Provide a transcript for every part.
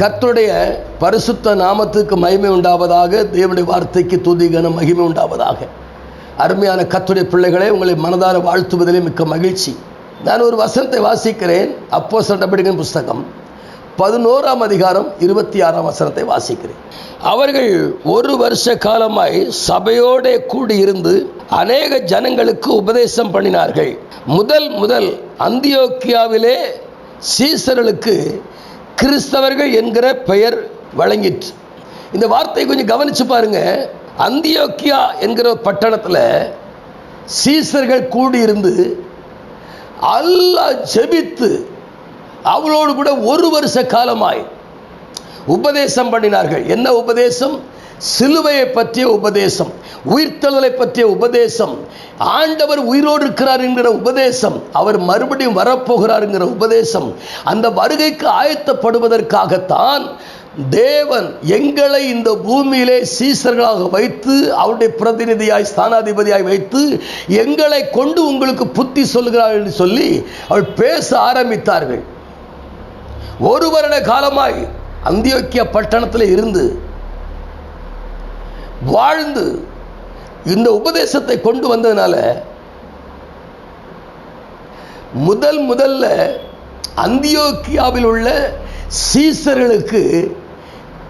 கர்த்தருடைய பரிசுத்த நாமத்துக்கு மகிமை உண்டாவதாக தேவனுடைய வார்த்தைக்கு துதிகன மகிமை உண்டாவதாக. அருமையான கத்துடைய பிள்ளைகளே உங்களை மனதார வாழ்த்துவதிலே மிக்க மகிழ்ச்சி. நான் ஒரு வசனத்தை வாசிக்கிறேன். அப்போ நடவடிக்கையின் புஸ்தகம் பதினோராம் அதிகாரம் இருபத்தி ஆறாம் வசனத்தை வாசிக்கிறேன். அவர்கள் ஒரு வருஷ காலமாய் சபையோடே கூடியிருந்து அநேக ஜனங்களுக்கு உபதேசம் பண்ணினார்கள். முதல் முதல் அந்தியோக்கியாவிலே சீசர்களுக்கு கிறிஸ்தவர்கள் என்கிற பெயர் வழங்கிற்று. இந்த வார்த்தையை கொஞ்சம் கவனிச்சு பாருங்க. அந்தியோக்கியா என்கிற பட்டணத்தில் சீசர்கள் கூடியிருந்து அல்லாஹ் ஜெபித்து அவளோடு கூட ஒரு வருஷ காலமாய் உபதேசம் பண்ணினார்கள். என்ன உபதேசம்? சிலுவையை பற்றிய உபதேசம் உயிர்த்தெழுதலை பற்றிய உபதேசம் ஆண்டவர் உயிரோடு இருக்கிறார் என்கிற உபதேசம் அவர் மறுபடியும் வரப்போகிறார் என்கிற உபதேசம் அந்த வருகைக்கு ஆயத்தப்படுவதற்காகத்தான் தேவன் எங்களை இந்த பூமியிலே சீசர்களாக வைத்து அவருடைய பிரதிநிதியாய் ஸ்தானாதிபதியாய் வைத்து எங்களை கொண்டு உங்களுக்கு புத்தி சொல்கிறார் என்று சொல்லி அவள் பேச ஆரம்பித்தார்கள். ஒரு வருட காலமாய் அந்தியோக்கிய பட்டணத்தில் இருந்து வாழ்ந்து இந்த உபதேசத்தை கொண்டு வந்ததுனால முதல் முதல்ல அந்தியோக்கியாவில் உள்ள சீசர்களுக்கு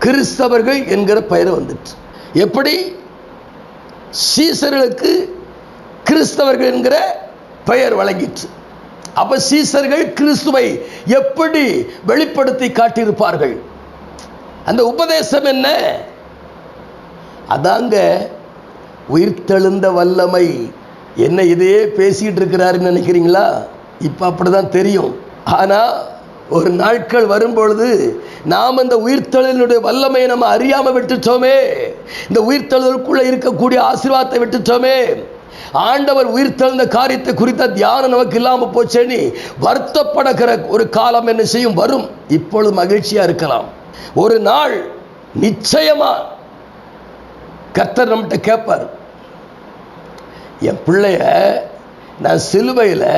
கிறிஸ்தவர்கள் என்கிற பெயர் வந்துட்டு. எப்படி? சீசர்களுக்கு கிறிஸ்தவர்கள் என்கிற பெயர் வழங்கிற்று அப்ப சீசர்கள் கிறிஸ்துவை எப்படி வெளிப்படுத்தி காட்டியிருப்பார்கள்? அந்த உபதேசம் என்ன? அதாங்க உயிர்த்தெழுந்த வல்லமை. என்ன இதையே பேசிகிட்டு இருக்கிறாருன்னு நினைக்கிறீங்களா? இப்போ அப்படிதான் தெரியும். ஆனால் ஒரு நாட்கள் வரும்பொழுது நாம் அந்த உயிர்த்தெழுதலுடைய வல்லமையை நம்ம அறியாமல் விட்டுட்டோமே. இந்த உயிர்த்தெழுதலுக்குள்ளே இருக்கக்கூடிய ஆசீர்வாதத்தை விட்டுட்டோமே. ஆண்டவர் உயிர்த்தெழுந்த காரியத்தை குறித்த தியானம் நமக்கு இல்லாமல் போச்சேன்னு வருத்தப்படுகிற ஒரு காலம் என்ன செய்யும்? வரும். இப்பொழுது மகிழ்ச்சியாக இருக்கலாம். ஒரு நாள் நிச்சயமாக கர்த்தர் நம்மகிட்ட கேட்பார் என் பிள்ளைய நான் சிலுவையில்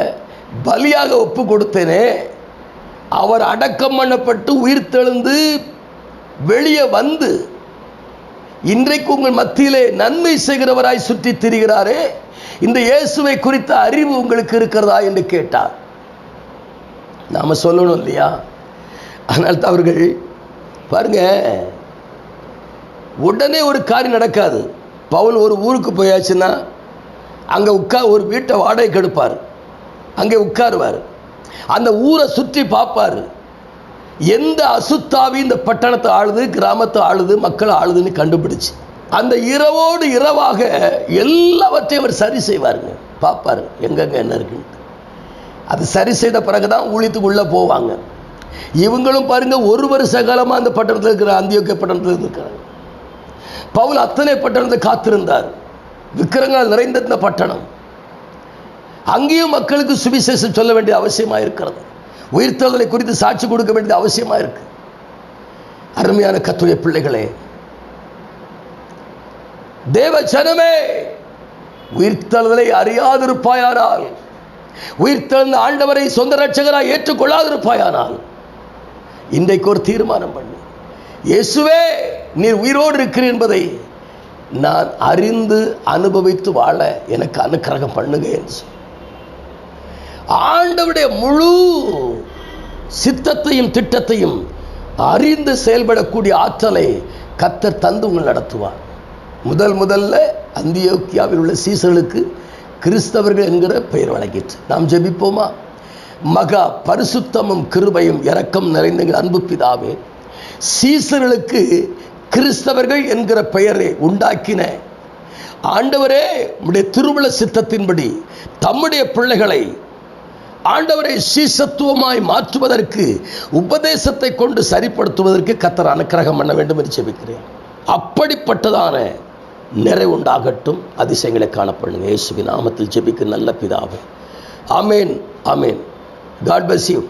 பலியாக ஒப்பு கொடுத்தேனே அவர் அடக்கம் பண்ணப்பட்டு உயிர் தெழுந்து வெளியே வந்து இன்றைக்கு உங்கள் மத்தியிலே நன்மை செய்கிறவராய் சுற்றி திரிகிறாரே இந்த இயேசுவை குறித்த அறிவு உங்களுக்கு இருக்கிறதா? என்று கேட்டார். நாம சொல்லணும் இல்லையா? ஆனால் தான் அவர்கள் பாருங்க உடனே ஒரு காரியம் நடக்காது. பவுல் ஒரு ஊருக்கு போயாச்சுன்னா அங்கே உட்கா ஒரு வீட்டை வாடகைக்கு எடுப்பார். அங்கே உட்காருவார். அந்த ஊரை சுற்றி பார்ப்பார். எந்த அசுத்தாவி இந்த பட்டணத்தை ஆளுது கிராமத்தை ஆளுது மக்களை ஆளுதுன்னு கண்டுபிடிச்சு. அந்த இரவோடு இரவாக எல்லாவற்றையும் அவர் சரி செய்வாருங்க. பார்ப்பார் எங்கெங்க என்ன இருக்குன்னு. அது சரி செய்த பிறகு தான் ஊழியத்துக்குள்ளே போவாங்க. இவங்களும் பாருங்கள் ஒரு வருஷ காலமாக அந்த பட்டணத்தில் இருக்கிற அந்தியோக்கிய பட்டணத்தில் இருக்கிறாங்க. பவுல் அத்தனை பட்டணத்தை காத்திருந்தார். விக்கிரங்கள் நிறைந்த பட்டணம். அங்கேயும் மக்களுக்கு சுவிசேஷம் சொல்ல வேண்டிய அவசியமாக இருக்கிறது. உயிர்த்தலை குறித்து சாட்சி கொடுக்க வேண்டியது அவசியமாக இருக்கு. அருமையான கத்துடைய பிள்ளைகளே தேவ ஜனமே உயிர்த்தலை அறியாதிருப்பாயானால் உயிர்த்தெழுந்த ஆண்டவரை சொந்த ரட்சகராக ஏற்றுக்கொள்ளாதிருப்பாயானால் இன்றைக்கு ஒரு தீர்மானம் பண்ணு. இயேசுவே நீர் உயிரோடு இருக்கிறீர் என்பதை நான் அறிந்து அனுபவித்து வாழ எனக்கு அனுக்கிரகம் பண்ணுங்க என்று சொல்லி. முழு சித்தத்தையும் திட்டத்தையும் அறிந்து செயல்படக்கூடிய ஆற்றலை கத்தர் தந்து உங்கள் நடத்துவார். முதல் முதல்ல அந்தியோக்கியாவில் உள்ள சீசர்களுக்கு கிறிஸ்தவர்கள் என்கிற பெயர் வழங்கிற்று. நாம் ஜெபிப்போமா? மகா பரிசுத்தமும் கிருபையும் இரக்கம் நிறைந்த அன்பு பிதாவே சீசர்களுக்கு கிறிஸ்தவர்கள் என்கிற பெயரை உண்டாக்கின. ஆண்டவரே உடைய திருமண சித்தத்தின்படி தம்முடைய பிள்ளைகளை ஆண்டவரை சீசத்துவமாய் மாற்றுவதற்கு உபதேசத்தை கொண்டு சரிப்படுத்துவதற்கு கத்தர் அனுக்கிரகம் பண்ண வேண்டும் என்று செபிக்கிறேன் அப்படிப்பட்டதான நிறைவுண்டாகட்டும் அதிசயங்களை காணப்படுங்க. இயேசுவின் நாமத்தில் ஜெபிக்கு நல்ல பிதாவே. ஆமேன் ஆமேன். God bless you